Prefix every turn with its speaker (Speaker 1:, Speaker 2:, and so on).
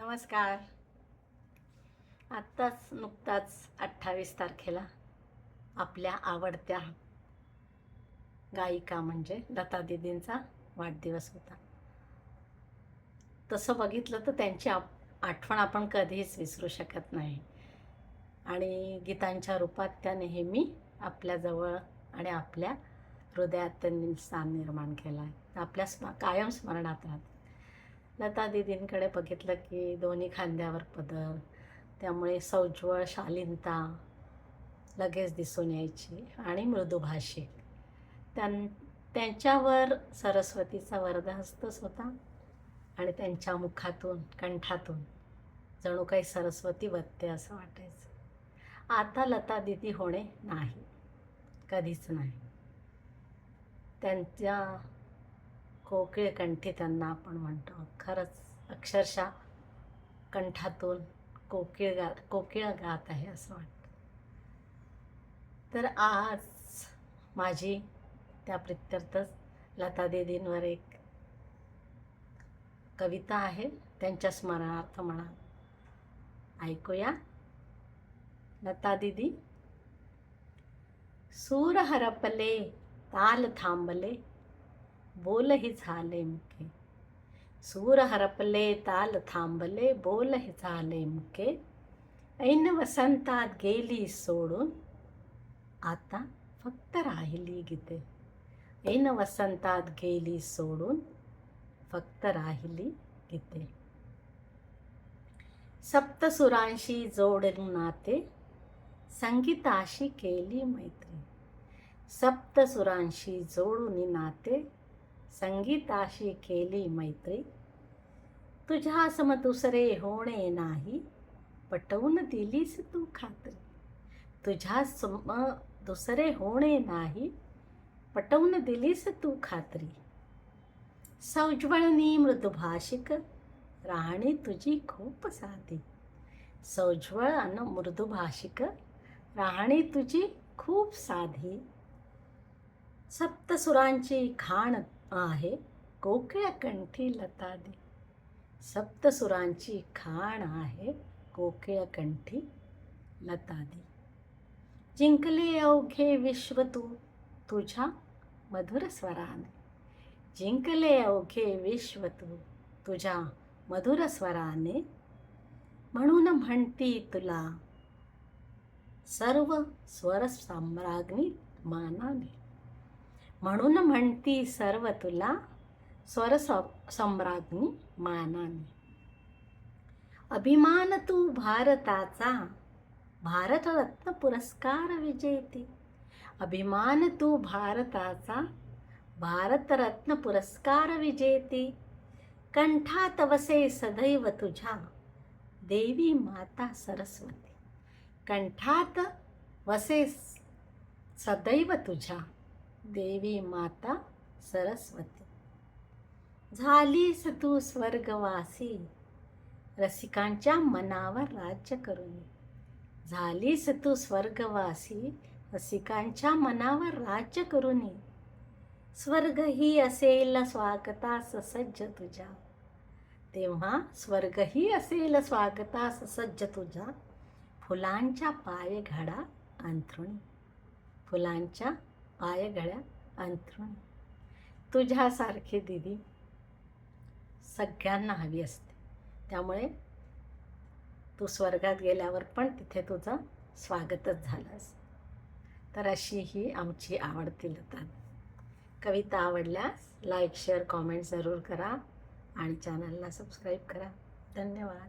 Speaker 1: नमस्कार. आत्ताच नुकताच अठ्ठावीस तारखेला आपल्या आवडत्या गायिका म्हणजे दतादीदींचा वाढदिवस होता. तसं बघितलं तर त्यांची आप आठवण आपण कधीच विसरू शकत नाही. आणि गीतांच्या रूपात त्या नेहमी आपल्याजवळ आणि आपल्या हृदयात त्यांनी स्थान निर्माण केलं आहे आपल्या स्म कायम स्मरणात राहते लता दिदींकडे बघितलं की दोन्ही खांद्यावर पदर त्यामुळे सौज्वळ शालीनता लगेच दिसून यायची आणि मृदुभाषिक त्यां त्यांच्यावर सरस्वतीचा वरदहस्तच होता आणि त्यांच्या मुखातून कंठातून जणू काही सरस्वती बत्ते असं वाटायचं. आता लता दिदी होणे नाही कधीच नाही. त्यांच्या कोकिळ कंठी त्यांना आपण म्हणतो. खरंच अक्षरशः कंठातून कोकिळ गा कोकिळ गात आहे असं वाटतं. तर आज माझी त्या प्रित्यर्थच लता दिदींवर एक कविता आहे. त्यांच्या स्मरणार्थ म्हणा. ऐकूया. लता दीदी सूर हरपले ताल थांबले. बोलही झाले मुके. सूर हरपले ताल थांबले बोलही झाले मुके. ऐन वसंतात गेली सोडून आता फक्त राहिली गीते. ऐन वसंतात गेली सोडून फक्त राहिली गीते. सप्तसुरांशी जोडून नाते संगीताशी केली मैत्री. सप्तसुरांशी जोडून नाते संगीताशी केली मैत्री. तुझ्या सम दुसरे होणे नाही पटवून दिलीस तू खात्री. तुझ्या सम दुसरे होणे नाही पटवून दिलीस तू खात्री. सौज्वळनी मृदुभाषिक राहणी तुझी खूप साधी. सौज्वळ आणि मृदुभाषिक राहणी तुझी खूप साधी. सप्तसुरांची खाण आहे. कोकिळ कंठी लतादी. सप्तसुरांची खाण आहे. कोकिळ कंठी लतादी. जिंकले अवघे विश्व तू तुझ्या मधुर स्वराने. जिंकले अवघे विश्व तू तुझ्या मधुर स्वराने. म्हणून म्हणती तुला सर्व स्वर साम्राज्ञी मानाने. म्हणून म्हणती सर्व तुला स्वर सम्राज्ञी मानाने. अभिमान तू भारताचा भारतरत्न पुरस्कार विजेते. अभिमान तू भारताचा भारतरत्न पुरस्कार विजेते. कंठात वसे सदैव तुझ्या देवी माता सरस्वती. कंठात वसे सदैव तुझ्या. देवी माता सरस्वती. झालीस तू स्वर्गवासी रसिकांच्या मनावर राज्य करून. झालीस तू स्वर्गवासी रसिकांच्या मनावर राज्य करून. स्वर्गही असेल स्वागतास सज्ज तुझ्या. तेव्हा स्वर्गही असेल स्वागतास सज्ज तुझ्या. फुलांच्या पाय घडा अंथरुणी. फुलांच्या आय गळ्या अंथरुण तुझ्यासारखी दिदी सगळ्यांना हवी असते. त्यामुळे तू स्वर्गात गेल्यावर पण तिथे तुझं स्वागतच झालंस तर अशी ही आमची आवडती लता. कविता आवडल्यास लाईक शेअर कॉमेंट जरूर करा आणि चॅनलला सबस्क्राईब करा. धन्यवाद.